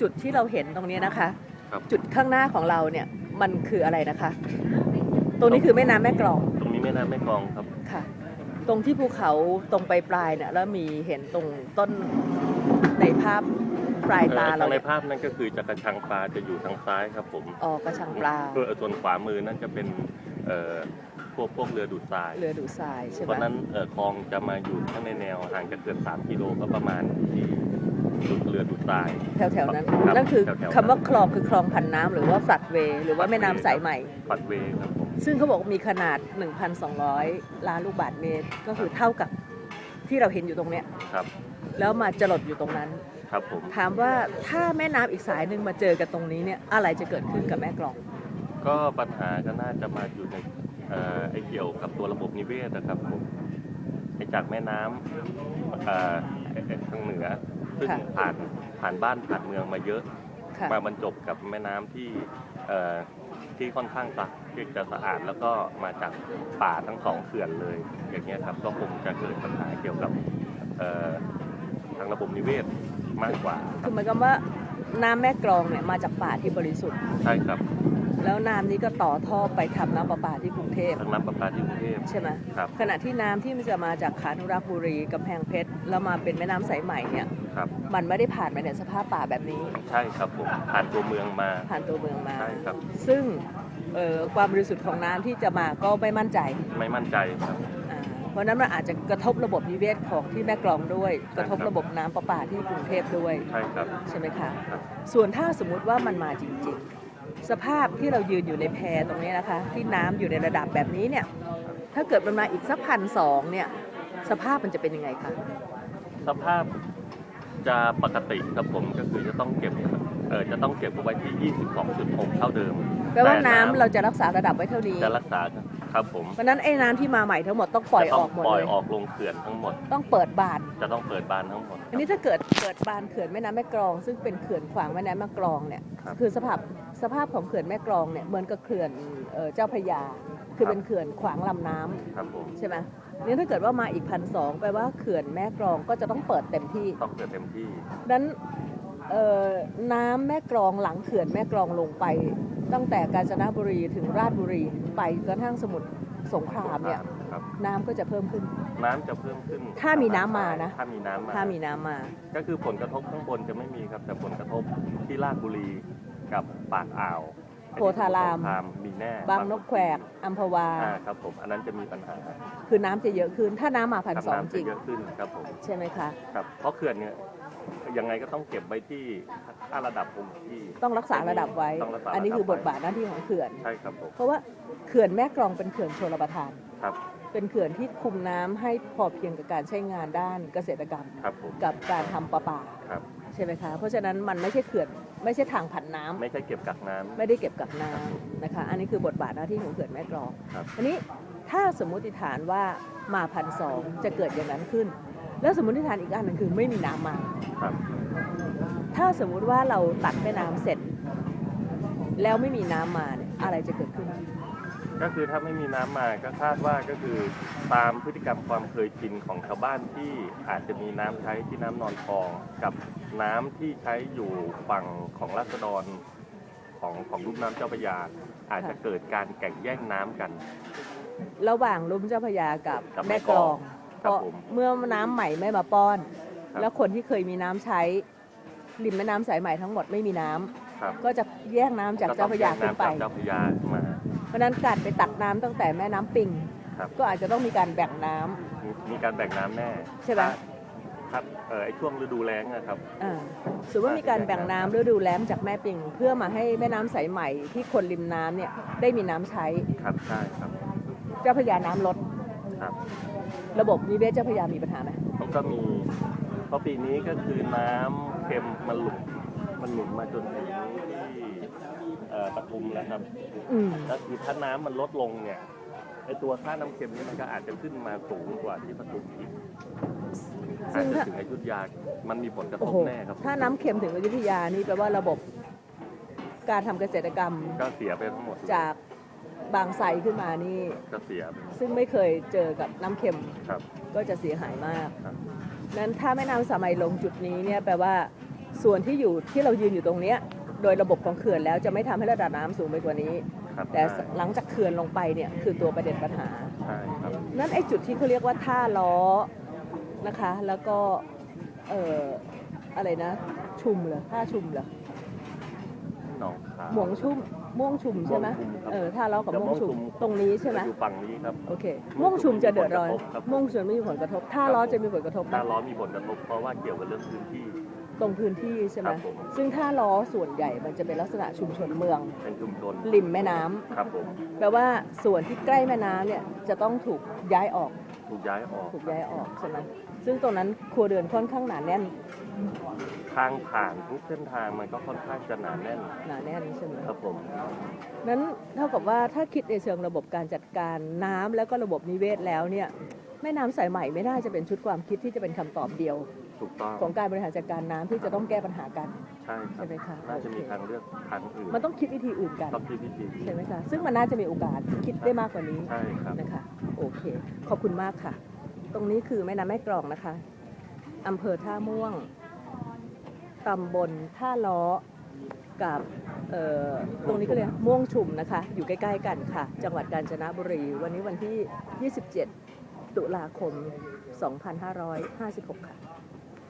จุดที่เราเห็นตรงนี้นะคะ ครับ จุดข้างหน้าของเราเนี่ยมันคืออะไรนะคะ ตรงนี้คือแม่น้ำแม่กลองตรงนี้แม่น้ำแม่กลองครับ ค่ะ ตรงที่ภูเขาตรงปลายๆเนี่ยแล้วมีเห็นตรงต้นในภาพปลายตาเอ่อเราทางในเนี่ยภาพนั่นก็คือจะกระชังปลาจะอยู่ทางซ้ายครับผมออกกระชังปลาเออส่วนขวามือนั่นจะเป็นเอ่อพวกพวกเรือดูดทราย เรือดูทรายใช่เพไหมราะฉะนั้นเอ่อคลองจะมาอยู่ข้างในแนวห่างจากเกือบ3กิโลก็ประมาณที่ จุดเรือดูดทรายแถวๆนั้น ครับนั่นคือแถวๆนั้น คำว่าคลองคือคลองผันน้ำหรือว่าฟลัดเวย์หรือว่าแม่น้ำสายใหม่ ปัดเวย์ครับผมซึ่งเขาบอกมีขนาด 1,200 ล้านลูกบาศก์เมตร ก็คือเท่ากับที่เราเห็นอยู่ตรงเนี้ย ครับ แล้วมาจรดอยู่ตรงนั้น ครับผม ถามว่าถ้าแม่น้ำอีกสายหนึ่งมาเจอกันตรงนี้เนี่ยอะไรจะเกิดขึ้นกับแม่กลอง ก็ปัญหาก็น่าจะมาอยู่ในเอ่อไอ้เกี่ยวกับตัวระบบนิเวศนะครับผมไอ้จากแม่น้ำเอ่อไอ้ไอ้ทางเหนือ ซึ่งค่ะ ผ่านผ่านบ้านผ่านเมืองมาเยอะ ค่ะ มาบรรจบกับแม่น้ำที่เอ่อที่ค่อนข้างสะที่จะสะอาดแล้วก็มาจากป่าทั้งสองเขื่อนเลย อย่างเงี้ยครับก็คงจะเกิดปัญหาเกี่ยวกับเอ่อทางระบบนิเวศมากกว่าคคืรับอหมายความว่าน้ำแม่กลองเนี่ยมาจากป่าที่บริสุทธิ์ ใช่ครับ แล้วน้ำนี้ก็ต่อท่อไปทำน้ำประปาที่กรุงเทพทางน้ำประปาที่กรุงเทพ ใช่ไหมครับ ขณะที่น้ำที่มันจะมาจากขานุรักษ์บุรีกำแพงเพชรแล้วมาเป็นแม่น้ำสายใหม่เนี่ยครับ มันไม่ได้ผ่านมาในสภาพป่าแบบนี้ ใช่ครับผมผ่านตัวเมืองมา ผ่านตัวเมืองมา ใช่ครับ ซึ่งเอ่อความบริสุทธิ์ของน้ำที่จะมาก็ไม่มั่นใจไม่มั่นใจครับ อ่าเพราะฉะนั้นมันอาจจะกระทบระบบนิเวศของที่แม่กลองด้วยใช่กระทบครับระบบน้ำประปาที่กรุงเทพด้วย ใช่ครับ ใช่ไหมคะ ครับ ส่วนถ้าสมมุติว่ามันมาจริงๆ สภาพที่เรายืนอยู่ในแพตรงนี้นะคะ ที่น้ำอยู่ในระดับแบบนี้เนี่ย ถ้าเกิดมันมาอีกสักพันสองเนี่ย สภาพมันจะเป็นยังไงคะสภาพจะปกติครับผมก็คือจะต้องเก็บเออจะต้องเก็บเอาไว้ที่ 22.6 เท่าเดิมแปลว่าต่น้ำเราจะรักษาระดับไว้เท่านี้จะรักษา ครับผมเพราะฉะนั้นไอ้น้ำที่มาใหม่ทั้งหมดต้องปล่อยจะอต้อกหมดปล่อเลยยออกลงเขื่อนทั้งหมด ต้องเปิดบาน จะต้องเปิดบานทั้งหมด อันนี้ถ้าเกิดเปิดบานเขื่อนแม่น้ำแม่กลอง ซึ่งเป็นเขื่อนขวางแม่น้ำแม่กลองเนี่ยครับคือสภาพสภาพของเขื่อนแม่กลองเนี่ยเหมือนกับเขื่อนเอ่อเจ้าพระยา คือครับ เป็นเขื่อนขวางลำน้ำครับผมใช่ไหมนี่ถ้าเกิดว่ามาอีกพันสองแปลว่าเขื่อนแม่กลองก็จะต้องเปิดเต็มที่ต้องเปิดเต็มที่ดังนั้นเอ่อ น้ำแม่กลองหลังเขื่อนแม่กลองลงไป ตั้งแต่กาญจนบุรีถึงราชบุรีไปกระทั่งสมุทรสงครามเนี่ยครับน้ำก็จะเพิ่มขึ้น น้ำจะเพิ่มขึ้นถ้ามีน้ำมานะ ถ้ามีน้ำมา ถ้ามีน้ำมา ก็คือผลกระทบข้างบนจะไม่มีครับ แต่ผลกระทบที่ราชบุรีกับปากอ่าวโพธาราม โพธมีแน่บางนกแควกอัมพวา อ่าครับผมอันนั้นจะมีปัญหาคือน้ำจะเยอะขึ้น ถ้าน้ำมาพันครับสองน้ำจจะริง เยอะขึ้นครับผม ใช่ไหมคะ ครับเพราะเขื่อนเนี่ย ยังไงก็ต้องเก็บไว้ที่ค่าระดับคงที่ ต้องรักษาระดับไว้ ต้องรักษาอันนี้คือบทระดับไว้บาทหน้าที่ของเขื่อน ใช่ครับผม เพราะว่าเขื่อนแม่กลองเป็นเขื่อนชลประทาน ครับ เป็นเขื่อนที่คุมน้ำให้พอเพียงกับการใช้งานด้านเกษตรกรรม ครับผม กับการทำประปาครับ ใช่ไหมคะ เพราะฉะนั้นมันไม่ใช่เขื่อนไม่ใช่ทางผันน้ำไม่ใช่เก็บกักน้ำ ไม่ได้เก็บกักน้ำนะคะ อันนี้คือบทบาทหน้าที่ของเขื่อนแม่กลองครับ อันนี้ถ้าสมมุติฐานว่ามาพันสองจะเกิดอย่างนั้นขึ้น แล้วสมมติฐานอีกอันหนึ่งคือไม่มีน้ำมา ครับ ถ้าสมมุติว่าเราตัดแม่น้ำเสร็จ แล้วไม่มีน้ำมาเนี่ยอะไรจะเกิดขึ้น ก็คือถ้าไม่มีน้ำมาก็คาดว่าก็คือตามพฤติกรรมความเคยชินของชาวบ้านที่อาจจะมีน้ำใช้ที่น้ำนอนคลองกับน้ำที่ใช้อยู่ฝั่งของราษฎรของของลุ่มน้ำเจ้าพระยา อาจจะเกิดการแข่งแย่งน้ำกัน ระหว่างลุ่มเจ้าพระยากับกับแม่กลองค เพรับราะผมเมื่อน้ำใหม่ไม่มาป้อน ครับ แล้วคนที่เคยมีน้ำใช้ ริมแม่น้ำสายใหม่ทั้งหมดไม่มีน้ำครับก็จะแย่งน้ำจากเจ้าพระยาขึ้นไป ก็ต้องแย่งน้ำจากเจ้าพระยามา เพราะฉะนั้นการไปตัดน้ำตั้งแต่แม่น้ำปิง ครับ ก็อาจจะต้องมีการแบ่งน้ำ มีมีการแบ่งน้ำแน่ใช่ไหม ครับเออไอช่วงฤดูแล้งนะครับ อ่าสมมติว่ามีการแบ่งน้ำฤดูแล้งจากแม่ปิง เพื่อมาให้แม่น้ำสายใหม่ที่คนริมน้ำเนี่ยได้มีน้ำใช้ ครับใช่ครับ เจ้าพระยาน้ำลดครับ ระบบนิเวศเจ้าพระยามีปัญหาไหมเขาก็มีเพราะปีนี้ก็คือน้ำเค็มมันหลุดมันหนุนมาจนถึงที่เอ่อปทุมแล้วครับอืม แล้วคือถ้าน้ำมันลดลงเนี่ยไอตัวค่าน้ำเค็มนี่มันก็อาจจะขึ้นมาสูงกว่าที่ปทุมอีกอาจจะถึงอยุธยามันมีผลกระโอ้ทบโห แน่ครับ ถ้าน้ำเค็มถึงอยุธยานี่แปลว่าระบบการทำเกษตรกรรมก็เสียไปทั้งหมดจาก บางไทรขึ้นมานี่ ก็เสียไปซึ่งไม่เคยเจอกับน้ำเค็มครับ ก็จะเสียหายมาก ครับ นั้นถ้าแม่น้ำสามัยลงจุดนี้เนี่ยแปลว่าส่วนที่อยู่ที่เรายืนอยู่ตรงเนี้ยโดยระบบของเขื่อนแล้วจะไม่ทำให้ระดับน้ำสูงไปกว่านี้ ครับแต่ใช่หลังจากเขื่อนลงไปเนี่ยคือตัวประเด็นปัญหา ใช่ครับ นั่นไอ้จุดที่เขาเรียกว่าท่าล้อนะคะ แล้วก็เอ่ออะไรนะ ชุมเหรอท่าชุมเหรอ หนองขาวหมวงชุ่มม่วงชุมใช่ไหมม่วงชุมครับเออท่าล้อกับแต่ม่วงชุมม่วงชุมตรงนี้ใช่ไหมอยู่ฝั่งนี้ครับโอเคม่วงชุมจะเดือดร้อนมีผลกระทบครับม่วงชุมไม่มีผลกระทบท่าล้อจะมีผลกระทบไหมถ้าล้อมีผลกระทบเพราะว่าเกี่ยวกับเรื่องพื้นที่ตรงพื้นที่ใช่ไหมครับผมซึ่งท่าล้อส่วนใหญ่มันจะเป็นลักษณะชุมชนเมือง เป็นชุมชน ริมแม่น้ำครับผม แปลว่าส่วนที่ใกล้แม่น้ำเนี่ยจะต้องถูกย้ายออก ถูกย้ายออกถูกย้ายออกใช่ไหมซึ่งตรงนั้นครัวเรือนค่อนข้างหนาแน่น ทางผ่านทุกเส้นทางมันก็ค่อนข้างจะหนาแน่น หนาแน่นใช่ไหมครับผม นั้นเท่ากับว่าถ้าคิดในเชิงระบบการจัดการน้ำแล้วก็ระบบนิเวศแล้วเนี่ยแม่น้ำสายใหม่ไม่น่าจะเป็นชุดความคิดที่จะเป็นคำตอบเดียว ถูกต้อง ของการบริหารจัดการน้ำที่จะต้องแก้ปัญหากัน ใช่ครัใช่บไหมคะน่าจะมีทางเลือกทางอื่นมันต้องคิดวิธีอื่นกันต้องคิดวิธีใช่ไหมคะซึ่งมันน่าจะมีโอกาสคิดได้มากกว่านี้ใช่ครับนะคะโอเค ขอบคุณมากค่ะ ตรงนี้คือแม่น้ำแม่กรองนะคะอำเภอท่าม่วงตำบลท่าล้อกับเอ่อตรงนี้ก็เลยกม่วงชุมนะคะ อยู่ใกล้ ๆ กันค่ะ จังหวัดกาญจนบุรี วันนี้วันที่ 27 ตุลาคม 2556 ค่ะ